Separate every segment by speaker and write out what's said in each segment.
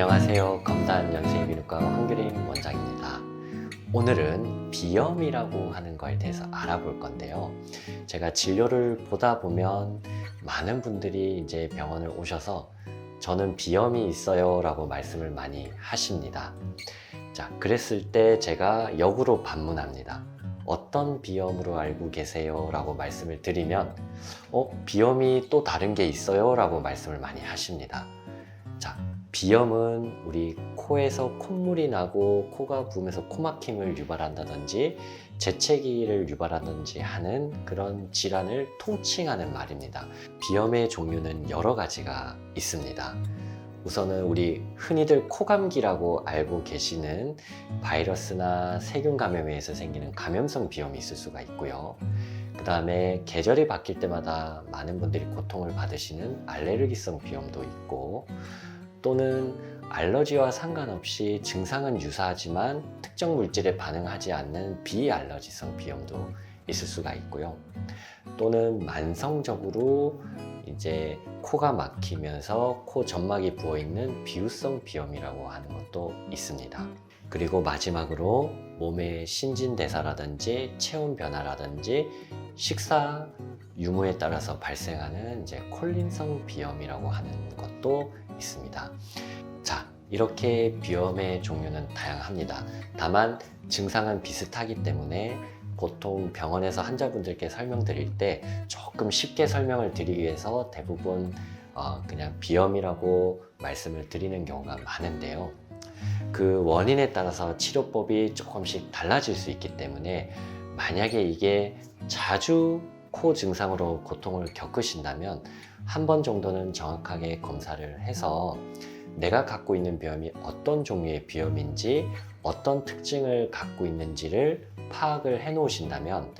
Speaker 1: 안녕하세요. 검단 연세비누과 황규림 원장입니다. 오늘은 비염이라고 하는 거에 대해서 알아볼 건데요. 제가 진료를 보다 보면 많은 분들이 이제 병원을 오셔서 저는 비염이 있어요 라고 말씀을 많이 하십니다. 자, 그랬을 때 제가 역으로 반문합니다. 어떤 비염으로 알고 계세요? 라고 말씀을 드리면, 어, 비염이 또 다른 게 있어요? 라고 말씀을 많이 하십니다. 자, 비염은 우리 코에서 콧물이 나고 코가 부으면서 코막힘을 유발한다든지 재채기를 유발하든지 하는 그런 질환을 통칭하는 말입니다. 비염의 종류는 여러 가지가 있습니다. 우선은 우리 흔히들 코감기라고 알고 계시는 바이러스나 세균 감염에 의해서 생기는 감염성 비염이 있을 수가 있고요. 그 다음에 계절이 바뀔 때마다 많은 분들이 고통을 받으시는 알레르기성 비염도 있고 또는 알러지와 상관없이 증상은 유사하지만 특정 물질에 반응하지 않는 비알러지성 비염도 있을 수가 있고요. 또는 만성적으로 이제 코가 막히면서 코 점막이 부어 있는 비우성 비염이라고 하는 것도 있습니다. 그리고 마지막으로 몸의 신진대사라든지 체온 변화라든지 식사 유무에 따라서 발생하는 이제 콜린성 비염이라고 하는 것도 있습니다. 자, 이렇게 비염의 종류는 다양합니다. 다만 증상은 비슷하기 때문에 보통 병원에서 환자분들께 설명드릴 때 조금 쉽게 설명을 드리기 위해서 대부분 어, 그냥 비염이라고 말씀을 드리는 경우가 많은데요. 그 원인에 따라서 치료법이 조금씩 달라질 수 있기 때문에 만약에 이게 자주 코 증상으로 고통을 겪으신다면 한 번 정도는 정확하게 검사를 해서 내가 갖고 있는 비염이 어떤 종류의 비염인지 어떤 특징을 갖고 있는지를 파악을 해 놓으신다면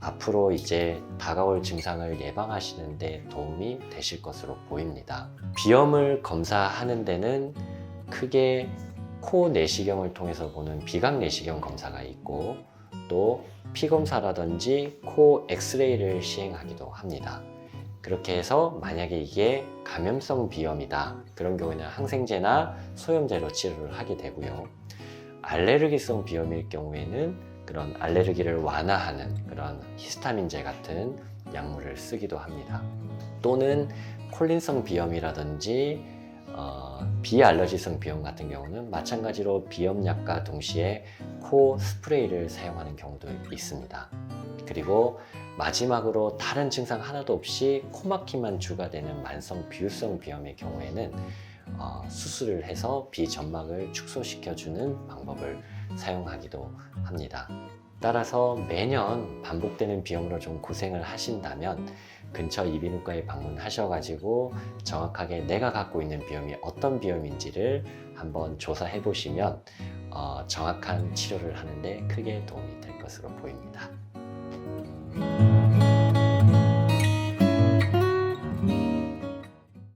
Speaker 1: 앞으로 이제 다가올 증상을 예방하시는 데 도움이 되실 것으로 보입니다. 비염을 검사하는 데는 크게 코 내시경을 통해서 보는 비각 내시경 검사가 있고 또 피검사라든지 코 엑스레이를 시행하기도 합니다. 그렇게 해서 만약에 이게 감염성 비염이다. 그런 경우에는 항생제나 소염제로 치료를 하게 되고요. 알레르기성 비염일 경우에는 그런 알레르기를 완화하는 그런 히스타민제 같은 약물을 쓰기도 합니다. 또는 콜린성 비염이라든지 어, 비알러지성 비염 같은 경우는 마찬가지로 비염약과 동시에 코 스프레이를 사용하는 경우도 있습니다. 그리고 마지막으로 다른 증상 하나도 없이 코막힘만 주가 되는 만성 비유성 비염의 경우에는 어, 수술을 해서 비점막을 축소시켜주는 방법을 사용하기도 합니다. 따라서 매년 반복되는 비염으로 좀 고생을 하신다면 근처 이비인후과에 방문하셔가지고 정확하게 내가 갖고 있는 비염이 어떤 비염인지를 한번 조사해 보시면 어, 정확한 치료를 하는데 크게 도움이 될 것으로 보입니다.